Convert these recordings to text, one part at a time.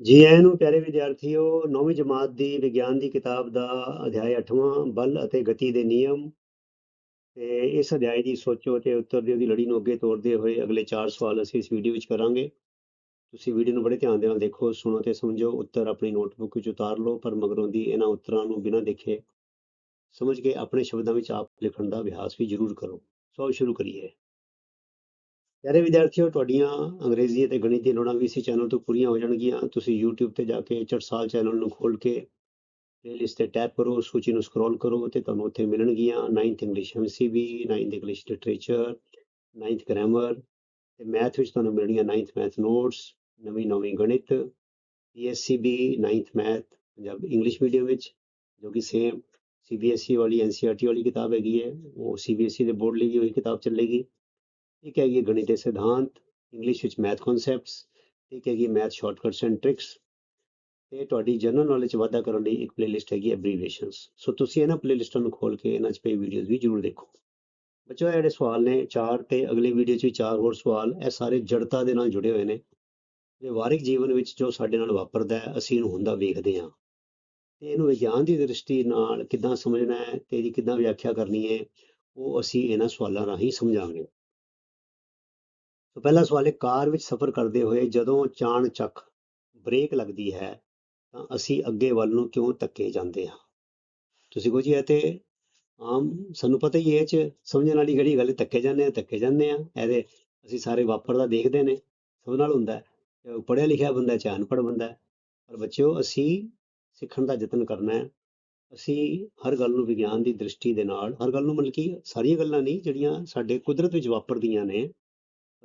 ਜੀ ਆਇਆਂ ਨੂੰ ਪਿਆਰੇ ਵਿਦਿਆਰਥੀਓ, ਨੌਵੀਂ ਜਮਾਤ ਦੀ ਵਿਗਿਆਨ ਦੀ ਕਿਤਾਬ ਦਾ ਅਧਿਆਇ 8ਵਾਂ ਬਲ ਅਤੇ ਗਤੀ ਦੇ ਨਿਯਮ ਤੇ ਇਸ ਅਧਿਆਇ ਦੀ ਸੋਚੋ ਤੇ ਉੱਤਰ ਦਿਓ ਦੀ ਲੜੀ ਨੂੰ ਅੱਗੇ ਤੋਰਦੇ ਹੋਏ ਅਗਲੇ 4 ਸਵਾਲ ਅਸੀਂ ਇਸ ਵੀਡੀਓ ਵਿੱਚ ਕਰਾਂਗੇ। ਤੁਸੀਂ ਵੀਡੀਓ ਨੂੰ ਬੜੇ ਧਿਆਨ ਦੇ ਨਾਲ ਦੇਖੋ, ਸੁਣੋ ਤੇ ਸਮਝੋ, ਉੱਤਰ ਆਪਣੀ ਨੋਟਬੁੱਕ ਵਿੱਚ ਉਤਾਰ ਲਓ, ਪਰ ਮਗਰੋਂ ਦੀ ਇਹਨਾਂ ਉੱਤਰਾਂ ਨੂੰ ਬਿਨਾਂ ਦੇਖੇ ਸਮਝ ਕੇ ਆਪਣੇ ਸ਼ਬਦਾਂ ਵਿੱਚ ਆਪ ਲਿਖਣ ਦਾ ਅਭਿਆਸ ਵੀ ਜ਼ਰੂਰ ਕਰੋ। ਸੋ ਸ਼ੁਰੂ ਕਰੀਏ। ਪਿਆਰੇ ਵਿਦਿਆਰਥੀਓ, ਤੁਹਾਡੀਆਂ ਅੰਗਰੇਜ਼ੀ ਅਤੇ ਗਣਿਤ ਦੀਆਂ ਲੋੜਾਂ ਵੀ ਇਸੇ ਚੈਨਲ ਤੋਂ ਪੂਰੀਆਂ ਹੋ ਜਾਣਗੀਆਂ। ਤੁਸੀਂ YouTube ਤੇ ਜਾ ਕੇ ਚਟਸਾਲ ਚੈਨਲ ਨੂੰ ਖੋਲ ਕੇ ਪਲੇਲਿਸਟ ਤੇ ਟੈਪ ਕਰੋ, ਸੂਚੀ ਨੂੰ ਸਕਰੋਲ ਕਰੋ ਤੇ ਤੁਹਾਨੂੰ ਉੱਥੇ ਮਿਲਣਗੀਆਂ। 9th English MCB 9th English literature 9th grammar ਤੇ ਮੈਥ ਵਿੱਚ ਤੁਹਾਨੂੰ ਮਿਲਣਗੀਆਂ 9th ਮੈਥ ਨੋਟਸ ਨਵੀਂ ਨਵੀਂ ਗਣਿਤ PSCB 9th math Punjab English medium ਵਿੱਚ, ਜੋ ਕਿ ਸੇਮ CBSE ਵਾਲੀ NCERT ਵਾਲੀ ਕਿਤਾਬ ਹੈਗੀ ਹੈ। ਉਹ CBSE ਦੇ ਬੋਰਡ ਲਈ ਵੀ ਉਹੀ ਕਿਤਾਬ ਚੱਲੇਗੀ। ਇੱਕ ਹੈਗੀ ਹੈ ਗਣਿਤ ਦੇ ਸਿਧਾਂਤ ਇੰਗਲਿਸ਼ ਵਿੱਚ ਮੈਥ ਕਨਸੈਪਟਸ ਇੱਕ ਹੈਗੀ ਮੈਥ ਸ਼ਾਰਟਕਟਸ ਐਂਡ ਟ੍ਰਿਕਸ ਤੇ ਤੁਹਾਡੀ ਜਨਰਲ ਨੌਲੇਜ ਵਾਧਾ ਕਰਨ ਲਈ ਇੱਕ ਪਲੇਲਿਸਟ ਹੈਗੀ ਐਬਰੀਵੇਸ਼ਨਸ ਸੋ ਤੁਸੀਂ ਇਹਨਾਂ ਪਲੇਲਿਸਟਾਂ ਨੂੰ ਖੋਲ ਕੇ ਇਹਨਾਂ 'ਚ ਪਈ ਵੀਡੀਓਜ਼ ਵੀ ਜ਼ਰੂਰ ਦੇਖੋ। ਬੱਚੋ ਇਹ ਜਿਹੜੇ ਸਵਾਲ ਨੇ ਚਾਰ ਤੇ ਅਗਲੀ ਵੀਡੀਓ 'ਚ ਵੀ ਚਾਰ ਹੋਰ ਸਵਾਲ, ਇਹ ਸਾਰੇ ਜੜਤਾ ਦੇ ਨਾਲ ਜੁੜੇ ਹੋਏ ਨੇ। ਵਿਵਹਾਰਿਕ ਜੀਵਨ ਵਿੱਚ ਜੋ ਸਾਡੇ ਨਾਲ ਵਾਪਰਦਾ ਹੈ, ਅਸੀਂ ਇਹਨੂੰ ਹੁੰਦਾ ਵੇਖਦੇ ਹਾਂ। ਤੇ ਇਹਨੂੰ ਵਿਗਿਆਨ ਦੀ ਦ੍ਰਿਸ਼ਟੀ ਨਾਲ ਕਿੱਦਾਂ ਸਮਝਣਾ ਹੈ ਤੇ ਇਹਦੀ ਕਿੱਦਾਂ ਵਿਆਖਿਆ ਕਰਨੀ ਹੈ, ਉਹ ਅਸੀਂ ਇਹਨਾਂ ਸਵਾਲਾਂ ਰਾਹੀਂ ਸਮਝਾਂਗੇ। ਸੋ ਪਹਿਲਾ ਸਵਾਲ ਹੈ ਕਾਰ ਵਿੱਚ ਸਫ਼ਰ ਕਰਦੇ ਹੋਏ ਜਦੋਂ ਚਾਣ ਚੱਕ ਬ੍ਰੇਕ ਲੱਗਦੀ ਹੈ ਤਾਂ ਅਸੀਂ ਅੱਗੇ ਵੱਲ ਨੂੰ ਕਿਉਂ ਧੱਕੇ ਜਾਂਦੇ ਹਾਂ? ਤੁਸੀਂ ਕਹੋ ਜੀ ਇਹ ਤੇ ਆਮ ਸਾਨੂੰ ਪਤਾ ਹੀ ਇਹ ਚ ਸਮਝਣ ਵਾਲੀ ਕਿਹੜੀ ਗੱਲ ਧੱਕੇ ਜਾਂਦੇ ਆ ਧੱਕੇ ਜਾਂਦੇ ਆ ਇਹਦੇ ਅਸੀਂ ਸਾਰੇ ਵਾਪਰਦਾ ਦੇਖਦੇ ਨੇ ਸਭ ਨਾਲ ਹੁੰਦਾ ਹੈ ਪੜ੍ਹਿਆ ਲਿਖਿਆ ਬੰਦਾ ਹੈ, ਚਾਹੇ ਅਨਪੜ੍ਹ ਬੰਦਾ ਪਰ ਬੱਚਿਓ ਅਸੀਂ ਸਿੱਖਣ ਦਾ ਯਤਨ ਕਰਨਾ ਹੈ ਅਸੀਂ ਹਰ ਗੱਲ ਨੂੰ ਵਿਗਿਆਨ ਦੀ ਦ੍ਰਿਸ਼ਟੀ ਦੇ ਨਾਲ ਹਰ ਗੱਲ ਨੂੰ ਮਤਲਬ ਕਿ ਸਾਰੀਆਂ ਗੱਲਾਂ ਨਹੀਂ ਜਿਹੜੀਆਂ ਸਾਡੇ ਕੁਦਰਤ ਵਿੱਚ ਵਾਪਰਦੀਆਂ ਨੇ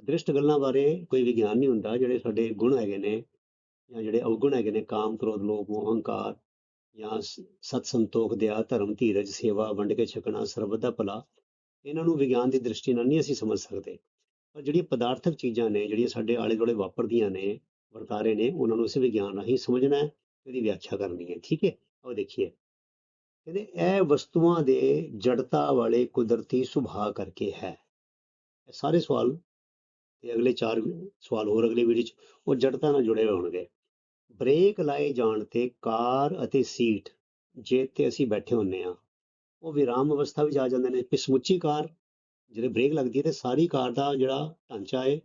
ਦ੍ਰਿਸ਼ਟ ਗੱਲਾਂ ਬਾਰੇ ਕੋਈ ਵਿਗਿਆਨ ਨਹੀਂ ਹੁੰਦਾ, ਜਿਹੜੇ ਸਾਡੇ ਗੁਣ ਹੈਗੇ ਨੇ ਜਾਂ ਜਿਹੜੇ ਅਵਗੁਣ ਹੈਗੇ ਨੇ, ਕਾਮ, ਕ੍ਰੋਧ, ਲੋਭ, ਮੋਹ ਹੰਕਾਰ ਜਾਂ ਸਤ ਸੰਤੋਖ ਦਿਆ ਧਰਮ, ਧੀਰਜ, ਸੇਵਾ, ਵੰਡ ਕੇ ਛਕਣਾ, ਸਰਬੱਤ ਦਾ ਭਲਾ, ਇਹਨਾਂ ਨੂੰ ਵਿਗਿਆਨ ਦੀ ਦ੍ਰਿਸ਼ਟੀ ਨਾਲ ਨਹੀਂ ਅਸੀਂ ਸਮਝ ਸਕਦੇ। ਪਰ ਜਿਹੜੀਆਂ ਪਦਾਰਥਕ ਚੀਜ਼ਾਂ ਨੇ, ਜਿਹੜੀਆਂ ਸਾਡੇ ਆਲੇ ਦੁਆਲੇ ਵਾਪਰਦੀਆਂ ਨੇ, ਵਰਤਾਰੇ ਨੇ, ਉਹਨਾਂ ਨੂੰ ਅਸੀਂ ਵਿਗਿਆਨ ਰਾਹੀਂ ਸਮਝਣਾ ਹੈ, ਇਹਦੀ ਵਿਆਖਿਆ ਕਰਨੀ ਹੈ। ਠੀਕ ਹੈ? ਉਹ ਦੇਖੀਏ। ਕਹਿੰਦੇ, ਇਹ ਵਸਤੂਆਂ ਦੇ ਜੜਤਾ ਵਾਲੇ ਕੁਦਰਤੀ ਸੁਭਾਅ ਕਰਕੇ ਹੈ। ਇਹ ਸਾਰੇ ਸਵਾਲ ਤੇ ਅਗਲੇ ਚਾਰ ਸਵਾਲ ਹੋਰ ਅਗਲੀ ਵੀਡੀਓ ਚ ਉਹ ਜੜਤਾ ਨਾਲ ਜੁੜੇ ਹੋਏ ਹੋਣਗੇ। ਬ੍ਰੇਕ ਲਾਏ ਜਾਣ ਤੇ ਕਾਰ ਅਤੇ ਸੀਟ ਜੇ ਤੇ ਅਸੀਂ ਬੈਠੇ ਹੁੰਨੇ ਆ। ਉਹ ਵਿਰਾਮ ਅਵਸਥਾ ਵਿੱਚ ਆ ਜਾਂਦੇ ਨੇ। ਕਿ ਸਮੁੱਚੀ ਕਾਰ ਜਿਹੜੇ ਬ੍ਰੇਕ ਲੱਗਦੀ ਹੈ ਤੇ ਸਾਰੀ ਕਾਰ ਦਾ ਜਿਹੜਾ ਢਾਂਚਾ ਹੈ,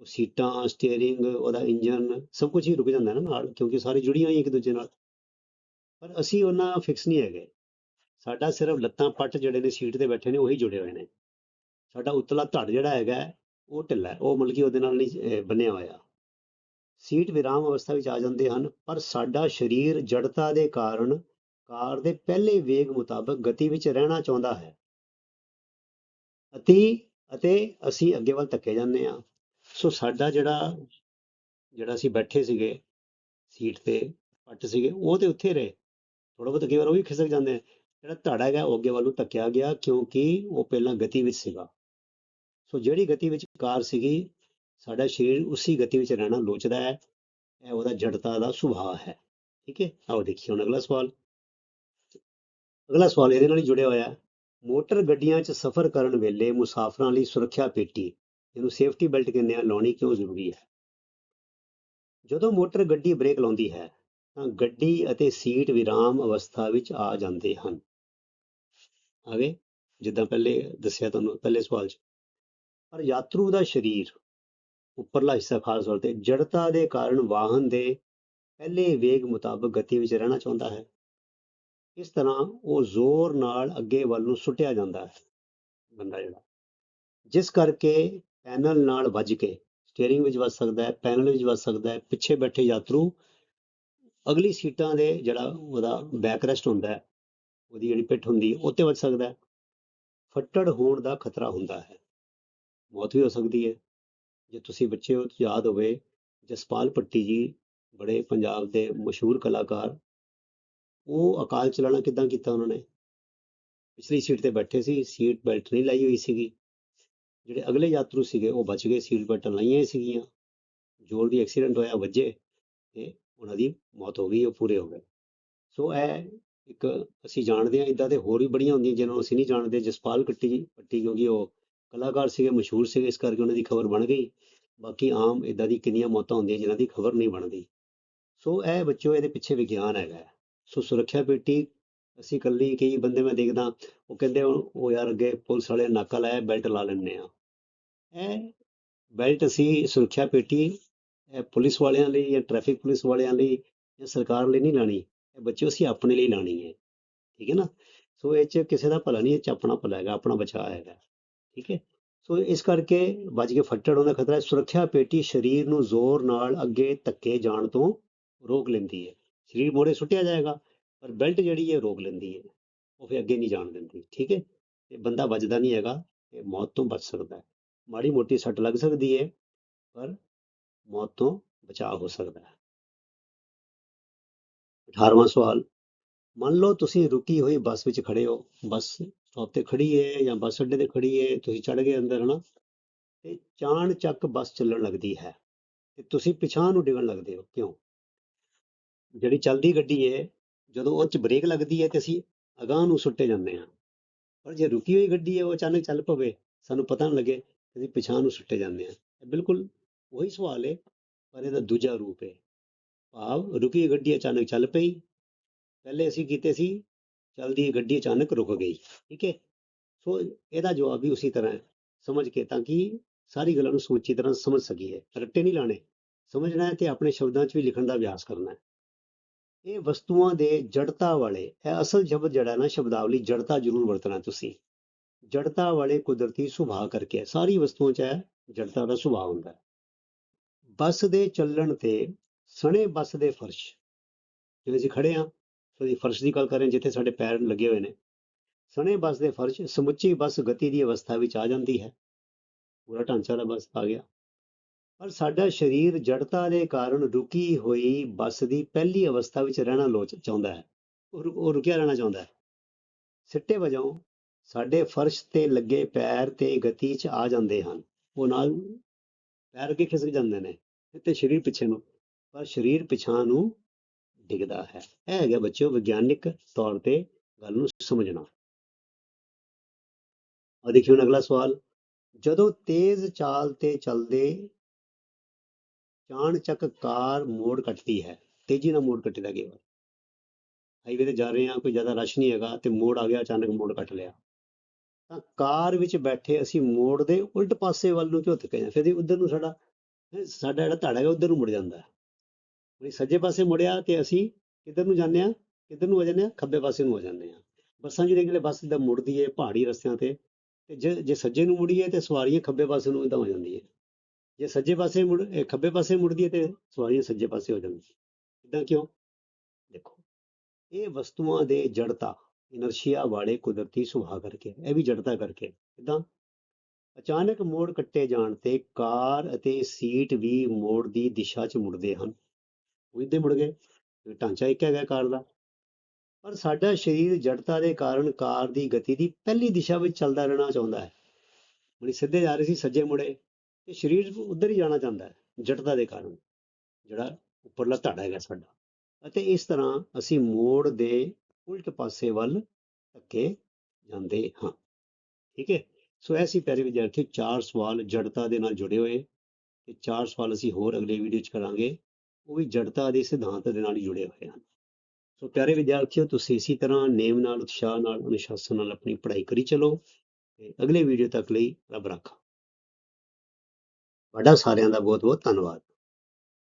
ਉਹ ਸੀਟਾਂ, ਸਟੀਅਰਿੰਗ, ਉਹਦਾ ਇੰਜਨ ਸਭ ਕੁਝ ਹੀ ਰੁਕ ਜਾਂਦਾ ਨਾ ਨਾਲ, ਕਿਉਂਕਿ ਸਾਰੀ ਜੁੜੀਆਂ ਹੋਈਆਂ ਇੱਕ ਦੂਜੇ ਨਾਲ। ਪਰ ਅਸੀਂ ਉਹਨਾਂ ਫਿਕਸ ਨਹੀਂ ਹੈਗੇ। ਸਾਡਾ ਸਿਰਫ ਲੱਤਾਂ ਪੱਟ ਜਿਹੜੇ ਨੇ ਸੀਟ ਤੇ ਬੈਠੇ ਨੇ, ਉਹੀ ਜੁੜੇ ਹੋਏ ਨੇ। ਸਾਡਾ ਉਤਲਾ ਧੜ ਜਿਹੜਾ ਹੈਗਾ ਉਹ ਢਿੱਲਾ ਉਹ ਮਤਲਬ ਕਿ ਉਹਦੇ ਨਾਲ ਨਹੀਂ ਅਹ, ਬੰਨਿਆ ਹੋਇਆ। ਸੀਟ ਵਿਰਾਮ ਅਵਸਥਾ ਵਿੱਚ ਆ ਜਾਂਦੇ ਹਨ ਪਰ ਸਾਡਾ ਸਰੀਰ ਜੜਤਾ ਦੇ ਕਾਰਨ ਕਾਰ ਦੇ ਪਹਿਲੇ ਵੇਗ ਮੁਤਾਬਕ ਗਤੀ ਵਿੱਚ ਰਹਿਣਾ ਚਾਹੁੰਦਾ ਹੈ। ਅਤੇ ਅਤੇ ਅਸੀਂ ਅੱਗੇ ਵੱਲ ਧੱਕੇ ਜਾਂਦੇ ਹਾਂ। ਸੋ ਸਾਡਾ ਜਿਹੜਾ ਜਿਹੜਾ ਅਸੀਂ ਬੈਠੇ ਸੀਗੇ ਸੀਟ ਤੇ ਪੱਟ ਸੀਗੇ ਉਹ ਤੇ ਉੱਥੇ ਰਹੇ। ਥੋੜਾ ਬਹੁਤ ਕਈ ਵਾਰ ਉਹ ਵੀ ਖਿਸਕ ਜਾਂਦੇ ਆ। ਜਿਹੜਾ ਧੜਾ ਹੈਗਾ ਉਹ ਅੱਗੇ ਵੱਲ ਨੂੰ ਧੱਕਿਆ ਗਿਆ ਕਿਉਂਕਿ ਉਹ ਪਹਿਲਾਂ ਗਤੀ ਵਿੱਚ ਸੀਗਾ। ਸੋ ਜਿਹੜੀ ਗਤੀ ਵਿੱਚ ਕਾਰ ਸੀਗੀ, ਸਾਡਾ ਸਰੀਰ ਉਸੇ ਗਤੀ ਵਿੱਚ ਰਹਿਣਾ, ਲੋਚਦਾ ਹੈ। ਇਹ ਉਹਦਾ ਜੜਤਾ ਦਾ ਸੁਭਾਅ ਹੈ। ਠੀਕ ਹੈ? ਆਓ ਦੇਖੀਏ ਹੁਣ ਅਗਲਾ ਸਵਾਲ। ਅਗਲਾ ਸਵਾਲ ਇਹਦੇ ਨਾਲ ਹੀ ਜੁੜਿਆ ਹੋਇਆ। ਹੈ ਮੋਟਰ ਗੱਡੀਆਂ 'ਚ ਸਫ਼ਰ ਕਰਨ ਵੇਲੇ ਮੁਸਾਫਰਾਂ ਲਈ ਸੁਰੱਖਿਆ ਪੇਟੀ ਜਿਹਨੂੰ ਸੇਫਟੀ ਬੈਲਟ ਕਹਿੰਦੇ ਆ, ਲਾਉਣੀ ਕਿਉਂ ਜ਼ਰੂਰੀ ਹੈ? ਜਦੋਂ ਮੋਟਰ ਗੱਡੀ ਬ੍ਰੇਕ ਲਾਉਂਦੀ ਹੈ, ਤਾਂ ਗੱਡੀ ਅਤੇ ਸੀਟ ਵਿਰਾਮ ਅਵਸਥਾ ਵਿੱਚ ਆ ਜਾਂਦੇ ਹਨ। ਆਗੇ, ਜਿੱਦਾਂ ਪਹਿਲੇ ਦੱਸਿਆ ਤੁਹਾਨੂੰ, ਪਹਿਲੇ ਸਵਾਲ 'ਚ। ਪਰ ਯਾਤਰੂ ਦਾ ਸਰੀਰ ਉੱਪਰਲਾ ਹਿੱਸਾ ਖਾਸ ਤੌਰ ਤੇ ਜੜਤਾ ਦੇ ਕਾਰਨ ਵਾਹਨ ਦੇ ਪਹਿਲੇ ਵੇਗ ਮੁਤਾਬਕ ਗਤੀ ਵਿੱਚ ਰਹਿਣਾ ਚਾਹੁੰਦਾ ਹੈ। ਇਸ ਤਰ੍ਹਾਂ ਉਹ ਜ਼ੋਰ ਨਾਲ ਅੱਗੇ ਵੱਲ ਨੂੰ ਸੁੱਟਿਆ ਜਾਂਦਾ ਹੈ ਬੰਦਾ ਜਿਹੜਾ। ਜਿਸ ਕਰਕੇ ਪੈਨਲ ਨਾਲ ਵੱਜ ਕੇ ਸਟੀਅਰਿੰਗ ਵਿੱਚ ਵੱਜ ਸਕਦਾ ਹੈ, ਪੈਨਲ ਵਿੱਚ ਵੱਜ ਸਕਦਾ ਹੈ, ਪਿੱਛੇ ਬੈਠੇ ਯਾਤਰੂ ਅਗਲੀ ਸੀਟਾਂ ਦੇ ਜਿਹੜਾ ਉਹਦਾ ਬੈਕ ਰੈਸਟ ਹੁੰਦਾ ਹੈ, ਉਹਦੀ ਜਿਹੜੀ ਪਿੱਠ ਹੁੰਦੀ ਹੈ, ਉਹ ਤੇ ਵੱਜ ਸਕਦਾ ਹੈ। ਫੱਟੜ ਹੋਣ ਦਾ ਖਤਰਾ ਹੁੰਦਾ ਹੈ। ਮੌਤ ਵੀ ਹੋ ਸਕਦੀ ਹੈ। ਜੇ ਤੁਸੀਂ ਬੱਚੇ ਹੋ ਤਾਂ ਯਾਦ ਹੋਵੇ, ਜਸਪਾਲ ਪੱਟੀ ਜੀ ਬੜੇ ਪੰਜਾਬ ਦੇ ਮਸ਼ਹੂਰ ਕਲਾਕਾਰ, ਉਹ ਅਕਾਲ ਚਲਾਣਾ ਕਿੱਦਾਂ ਕੀਤਾ ਉਹਨਾਂ ਨੇ? ਪਿਛਲੀ ਸੀਟ ਤੇ ਬੈਠੇ ਸੀ, ਸੀਟ ਬੈਲਟ ਨਹੀਂ ਲਾਈ ਹੋਈ ਸੀਗੀ। ਜਿਹੜੇ ਅਗਲੇ ਯਾਤਰੂ ਸੀਗੇ, ਉਹ ਬਚ ਗਏ, ਸੀਟ ਬੈਲਟ ਲਾਈਆਂ ਸੀਗੀਆਂ। ਜੋਰ ਦੀ ਐਕਸੀਡੈਂਟ ਹੋਇਆ, ਵੱਜੇ ਤੇ ਉਹਨਾਂ ਦੀ ਮੌਤ ਹੋ ਗਈ, ਉਹ ਪੂਰੇ ਹੋ ਗਏ। ਸੋ ਇਹ ਇੱਕ ਅਸੀਂ ਜਾਣਦੇ ਹਾਂ, ਇਦਾਂ ਦੇ ਹੋਰ ਵੀ ਬੜੀਆਂ ਹੁੰਦੀਆਂ, ਜਿਹਨਾਂ ਨੂੰ ਅਸੀਂ ਨਹੀਂ ਜਾਣਦੇ, ਜਸਪਾਲ ਕੱਟੀ ਜੀ ਪੱਟੀ ਕਿਉਂਕਿ ਉਹ ਕਲਾਕਾਰ ਸੀਗੇ, ਮਸ਼ਹੂਰ ਸੀਗੇ, ਇਸ ਕਰਕੇ ਉਹਨਾਂ ਦੀ ਖਬਰ ਬਣ ਗਈ। ਬਾਕੀ ਆਮ ਇਦਾਂ ਦੀ ਕਿੰਨੀਆਂ ਮੌਤਾਂ ਹੁੰਦੀਆਂ ਜਿਨ੍ਹਾਂ ਦੀ ਖਬਰ ਨਹੀਂ ਬਣਦੀ। ਸੋ ਇਹ ਬੱਚੋ ਇਹਦੇ ਪਿੱਛੇ ਵਿਗਿਆਨ ਹੈਗਾ। ਸੋ ਸੁਰੱਖਿਆ ਪੇਟੀ, ਅਸੀਂ ਇਕੱਲੀ ਕਈ ਬੰਦੇ ਮੈਂ ਦੇਖਦਾ, ਉਹ ਕਹਿੰਦੇ ਉਹ ਯਾਰ ਅੱਗੇ ਪੁਲਿਸ ਵਾਲੇ ਨਾਕਾ ਲਾਇਆ, ਬੈਲਟ ਲਾ ਲੈਂਦੇ ਆ ਇਹ ਬੈਲਟ ਅਸੀਂ ਸੁਰੱਖਿਆ ਪੇਟੀ, ਇਹ ਪੁਲਿਸ ਵਾਲਿਆਂ ਲਈ ਜਾਂ ਟ੍ਰੈਫਿਕ ਪੁਲਿਸ ਵਾਲਿਆਂ ਲਈ ਜਾਂ ਸਰਕਾਰ ਲਈ ਨਹੀਂ ਲਾਣੀ, ਇਹ ਬੱਚਿਓ ਅਸੀਂ ਆਪਣੇ ਲਈ ਲਾਣੀ ਹੈ। ਠੀਕ ਹੈ ਨਾ? ਸੋ ਇਹ ਚ ਕਿਸੇ ਦਾ ਭਲਾ ਨਹੀਂ, ਇਹ ਚ ਆਪਣਾ ਭਲਾ ਹੈਗਾ, ਆਪਣਾ ਬਚਾਅ ਹੈਗਾ। ਠੀਕ ਹੈ? ਸੋ ਇਸ ਕਰਕੇ ਵੱਜ ਕੇ ਫੱਟੜ ਹੋਣ ਦਾ ਖਤਰਾ ਹੈ। ਸੁਰੱਖਿਆ ਪੇਟੀ ਸਰੀਰ ਨੂੰ ਜ਼ੋਰ ਨਾਲ ਅੱਗੇ ਧੱਕੇ ਜਾਣ ਤੋਂ ਰੋਕ ਲੈਂਦੀ ਹੈ। ਸਰੀਰ ਮੋੜੇ ਸੁੱਟਿਆ ਜਾਏਗਾ, ਪਰ ਬੈਲਟ ਜਿਹੜੀ ਹੈ ਰੋਕ ਲੈਂਦੀ ਹੈ। ਉਹ ਫਿਰ ਅੱਗੇ ਨਹੀਂ ਜਾਣ ਦਿੰਦੀ, ਠੀਕ ਹੈ? ਤੇ ਬੰਦਾ ਵੱਜਦਾ ਨਹੀਂ ਹੈਗਾ ਤੇ ਮੌਤ ਤੋਂ ਬਚ ਸਕਦਾ ਹੈ। ਮਾੜੀ ਮੋਟੀ ਸੱਟ ਲੱਗ ਸਕਦੀ ਹੈ, ਪਰ ਮੌਤ ਤੋਂ ਬਚਾਅ ਹੋ ਸਕਦਾ ਹੈ। 18ਵਾਂ ਸਵਾਲ, ਮੰਨ ਲਓ ਤੁਸੀਂ ਰੁਕੀ ਹੋਈ ਬੱਸ ਵਿੱਚ ਖੜੇ ਹੋ। ਬੱਸ ਤੇ ਖੜੀ ਹੈ ਜਾਂ ਬੱਸ ਅੱਡੇ ਤੇ ਖੜੀ ਹੈ ਤੁਸੀਂ ਚੜ ਗਏ ਅੰਦਰ, ਹਨਾ? ਤੇ ਚਾਣ ਚੱਕ ਬੱਸ ਚੱਲਣ ਲੱਗਦੀ ਹੈ। ਤੇ ਤੁਸੀਂ ਪਿਛਾਂਹ ਨੂੰ ਡਿੱਗਣ ਲੱਗਦੇ ਹੋ। ਕਿਉਂ? ਜਿਹੜੀ ਚੱਲਦੀ ਗੱਡੀ ਹੈ ਜਦੋਂ ਉਹ 'ਚ ਬ੍ਰੇਕ ਲੱਗਦੀ ਹੈ ਤੇ ਅਸੀਂ ਅਗਾਂਹ ਨੂੰ ਸੁੱਟੇ ਜਾਂਦੇ ਹਾਂ। ਪਰ ਜੇ ਰੁਕੀ ਹੋਈ ਗੱਡੀ ਹੈ ਉਹ ਅਚਾਨਕ ਚੱਲ ਪਵੇ, ਸਾਨੂੰ ਪਤਾ ਨਾ ਲੱਗੇ ਅਸੀਂ ਪਿਛਾਂਹ ਨੂੰ ਸੁੱਟੇ ਜਾਂਦੇ ਹਾਂ। ਇਹ ਬਿਲਕੁਲ ਉਹੀ ਸਵਾਲ ਹੈ ਪਰ ਇਹਦਾ ਦੂਜਾ ਰੂਪ ਹੈ ਭਾਵ ਰੁਕੀ ਹੋਈ ਗੱਡੀ ਅਚਾਨਕ ਚੱਲ ਪਈ। ਪਹਿਲੇ ਅਸੀਂ ਕੀਤੇ ਸੀ ਚਲਦੀ ਗੱਡੀ ਅਚਾਨਕ ਰੁਕ ਗਈ, ਠੀਕ ਹੈ? ਸੋ ਇਹਦਾ ਜਵਾਬ ਵੀ ਉਸੇ ਤਰ੍ਹਾਂ ਹੈ, ਸਮਝ ਕੇ ਤਾਂ ਕਿ ਸਾਰੀ ਗੱਲਾਂ ਨੂੰ ਸੋਚੀ ਤਰ੍ਹਾਂ ਸਮਝ ਸਕੀਏ ਰੱਟੇ ਨਹੀਂ ਲਾਣੇ ਸਮਝਣਾ ਹੈ ਤੇ ਆਪਣੇ ਸ਼ਬਦਾਂ 'ਚ ਵੀ ਲਿਖਣ ਦਾ ਅਭਿਆਸ ਕਰਨਾ ਹੈ। ਇਹ ਵਸਤੂਆਂ ਦੇ ਜੜਤਾ ਵਾਲੇ, ਇਹ ਅਸਲ ਸ਼ਬਦ ਜਿਹੜਾ ਨਾ ਸ਼ਬਦਾਵਲੀ ਜੜਤਾ ਜ਼ਰੂਰ ਵਰਤਣਾ ਤੁਸੀਂ। ਜੜਤਾ ਵਾਲੇ ਕੁਦਰਤੀ ਸੁਭਾਅ ਕਰਕੇ, ਸਾਰੀ ਵਸਤੂਆਂ 'ਚ ਹੈ ਜੜਤਾ ਦਾ ਸੁਭਾਅ ਹੁੰਦਾ ਹੈ। ਬੱਸ ਦੇ ਚੱਲਣ ਤੇ ਸਣੇ ਬੱਸ ਦੇ ਫਰਸ਼, ਜਿਵੇਂ ਅਸੀਂ ਖੜੇ ਹਾਂ ਸੋ ਇਹ ਫਰਸ਼ ਦੀ ਗੱਲ ਕਰ ਰਹੇ ਜਿੱਥੇ ਸਾਡੇ ਪੈਰ ਲੱਗੇ ਹੋਏ ਨੇ। ਸਣੇ ਬੱਸ ਦੇ ਫਰਸ਼, ਸਮੁੱਚੀ ਬੱਸ ਗਤੀ ਦੀ ਅਵਸਥਾ ਵਿੱਚ ਆ ਜਾਂਦੀ ਹੈ। ਪੂਰਾ ਢਾਂਚਾ ਦਾ ਬੱਸ ਆ ਗਿਆ। ਪਰ ਸਾਡਾ ਸਰੀਰ ਜੜਤਾ ਦੇ ਕਾਰਨ ਰੁਕੀ ਹੋਈ ਬੱਸ ਦੀ ਪਹਿਲੀ ਅਵਸਥਾ ਵਿੱਚ ਰਹਿਣਾ ਲੋਚ ਚਾਹੁੰਦਾ ਹੈ। ਉਹ ਰੁ- ਉਹ ਰੁਕਿਆ ਰਹਿਣਾ ਚਾਹੁੰਦਾ ਹੈ। ਸਿੱਟੇ ਵਜੋਂ ਸਾਡੇ ਫਰਸ਼ ਤੇ ਲੱਗੇ ਪੈਰ ਤੇ ਗਤੀ 'ਚ ਆ ਜਾਂਦੇ ਹਨ। ਉਹ ਨਾਲ ਪੈਰ ਅੱਗੇ ਖਿਸਕ ਜਾਂਦੇ ਨੇ, ਤੇ ਸਰੀਰ ਪਿੱਛੇ ਨੂੰ। ਪਰ ਸਰੀਰ ਪਿਛਾਂ ਨੂੰ ਡਿੱਗਦਾ ਹੈ। ਇਹ ਹੈਗਾ ਬੱਚਿਓ ਵਿਗਿਆਨਿਕ ਤੌਰ ਤੇ ਗੱਲ ਨੂੰ ਸਮਝਣਾ। ਆ ਦੇਖਿਓ ਹੁਣ ਅਗਲਾ ਸਵਾਲ। ਜਦੋਂ ਤੇਜ਼ ਚਾਲ ਤੇ ਚੱਲਦੇ ਚਾਣਚੱਕ ਕਾਰ ਮੋੜ ਕੱਟਦੀ ਹੈ, ਤੇਜ਼ੀ ਨਾਲ ਮੋੜ ਕੱਟਦਾ ਕਈ ਵਾਰ ਹਾਈਵੇ ਤੇ ਜਾ ਰਹੇ ਹਾਂ, ਕੋਈ ਜ਼ਿਆਦਾ ਰਸ਼ ਨਹੀਂ ਹੈਗਾ ਤੇ ਮੋੜ ਆ ਗਿਆ, ਅਚਾਨਕ ਮੋੜ ਕੱਟ ਲਿਆ। ਤਾਂ ਕਾਰ ਵਿੱਚ ਬੈਠੇ ਅਸੀਂ ਮੋੜ ਦੇ ਉਲਟ ਪਾਸੇ ਵੱਲ ਨੂੰ ਝੁੱਕ ਕੇ ਫਿਰ ਉਧਰ ਨੂੰ ਸਾਡਾ ਸਾਡਾ ਜਿਹੜਾ ਧੜਾ ਹੈ ਉਧਰ ਨੂੰ ਮੁੜ ਜਾਂਦਾ ਹੈ। ਵੀ ਸੱਜੇ ਪਾਸੇ ਮੁੜਿਆ ਤੇ ਅਸੀਂ ਕਿੱਧਰ ਨੂੰ ਜਾਂਦੇ ਆ ਕਿੱਧਰ ਨੂੰ ਹੋ ਜਾਂਦੇ ਆ ਖੱਬੇ ਪਾਸੇ ਨੂੰ ਹੋ ਜਾਂਦੇ ਆ ਬੱਸਾਂ ਜਿਹੜੇ ਜਿਹੜੇ ਬੱਸ ਦਾ ਮੁੜਦੀ ਏ, ਪਹਾੜੀ ਰਸਤਿਆਂ ਤੇ ਤੇ ਜੇ ਜੇ ਸੱਜੇ ਨੂੰ ਮੁੜੀਏ ਤੇ ਸਵਾਰੀਆਂ ਖੱਬੇ ਪਾਸੇ ਨੂੰ ਇਦਾਂ ਹੋ ਜਾਂਦੀ ਹੈ ਜੇ ਸੱਜੇ ਪਾਸੇ ਮੁੜ ਇਹ ਖੱਬੇ ਪਾਸੇ ਮੁੜਦੀ ਹੈ ਤੇ ਸਵਾਰੀਆਂ ਸੱਜੇ ਪਾਸੇ ਹੋ ਜਾਂਦੀਆਂ। ਇਦਾਂ ਕਿਉਂ? ਦੇਖੋ, ਇਹ ਵਸਤੂਆਂ ਦੇ ਜੜਤਾ, ਇਨਰਸ਼ੀਆ ਵਾਲੇ ਕੁਦਰਤੀ ਸੁਭਾਅ ਕਰਕੇ, ਇਹ ਵੀ ਜੜਤਾ ਕਰਕੇ ਇਦਾਂ ਅਚਾਨਕ ਮੋੜ ਕੱਟੇ ਜਾਣ ਤੇ ਕਾਰ ਅਤੇ ਸੀਟ ਵੀ ਮੋੜ ਦੀ ਦਿਸ਼ਾ 'ਚ ਮੁੜਦੇ ਹਨ। ਉਹ ਇੱਦਾਂ ਮੁੜ ਗਏ ਢਾਂਚਾ ਇੱਕ ਹੈਗਾ ਕਾਰ ਦਾ। ਪਰ ਸਾਡਾ ਸਰੀਰ ਜੜਤਾ ਦੇ ਕਾਰਨ ਕਾਰ ਦੀ ਗਤੀ ਦੀ ਪਹਿਲੀ ਦਿਸ਼ਾ ਵਿੱਚ ਚੱਲਦਾ ਰਹਿਣਾ ਚਾਹੁੰਦਾ ਹੈ। ਬੜੀ ਸਿੱਧੇ ਜਾ ਰਹੇ ਸੀ ਸੱਜੇ ਮੁੜੇ, ਤੇ ਸਰੀਰ ਉਧਰ ਹੀ ਜਾਣਾ ਚਾਹੁੰਦਾ ਹੈ, ਜੜਤਾ ਦੇ ਕਾਰਨ, ਜਿਹੜਾ ਉੱਪਰਲਾ ਧੜ ਹੈਗਾ ਸਾਡਾ। ਅਤੇ ਇਸ ਤਰ੍ਹਾਂ ਅਸੀਂ ਮੋੜ ਦੇ ਉਲਟ ਪਾਸੇ ਵੱਲ ਧੱਕੇ ਜਾਂਦੇ ਹਾਂ। ਠੀਕ ਹੈ? ਸੋ ਐਸੀ ਪਿਆਰੇ ਵਿਦਿਆਰਥੀ ਚਾਰ ਸਵਾਲ ਜੜਤਾ ਦੇ ਨਾਲ ਜੁੜੇ ਹੋਏ, ਤੇ ਚਾਰ ਸਵਾਲ ਅਸੀਂ ਹੋਰ ਅਗਲੇ ਵੀਡੀਓ 'ਚ ਕਰਾਂਗੇ। ਉਹ ਵੀ ਜੜਤਾ ਦੇ ਸਿਧਾਂਤ ਦੇ ਨਾਲ ਹੀ ਜੁੜੇ ਹੋਏ ਹਨ। ਸੋ ਪਿਆਰੇ ਵਿਦਿਆਰਥੀਓ, ਤੁਸੀਂ ਇਸੇ ਤਰ੍ਹਾਂ ਨੇਮ ਨਾਲ, ਉਤਸ਼ਾਹ ਨਾਲ, ਅਨੁਸ਼ਾਸਨ ਨਾਲ ਆਪਣੀ ਪੜ੍ਹਾਈ ਕਰੀ ਚਲੋ ਤੇ ਅਗਲੇ ਵੀਡੀਓ ਤੱਕ ਲਈ ਰੱਬ ਰਾਖਾ। ਤੁਹਾਡਾ ਸਾਰਿਆਂ ਦਾ ਬਹੁਤ ਬਹੁਤ ਧੰਨਵਾਦ।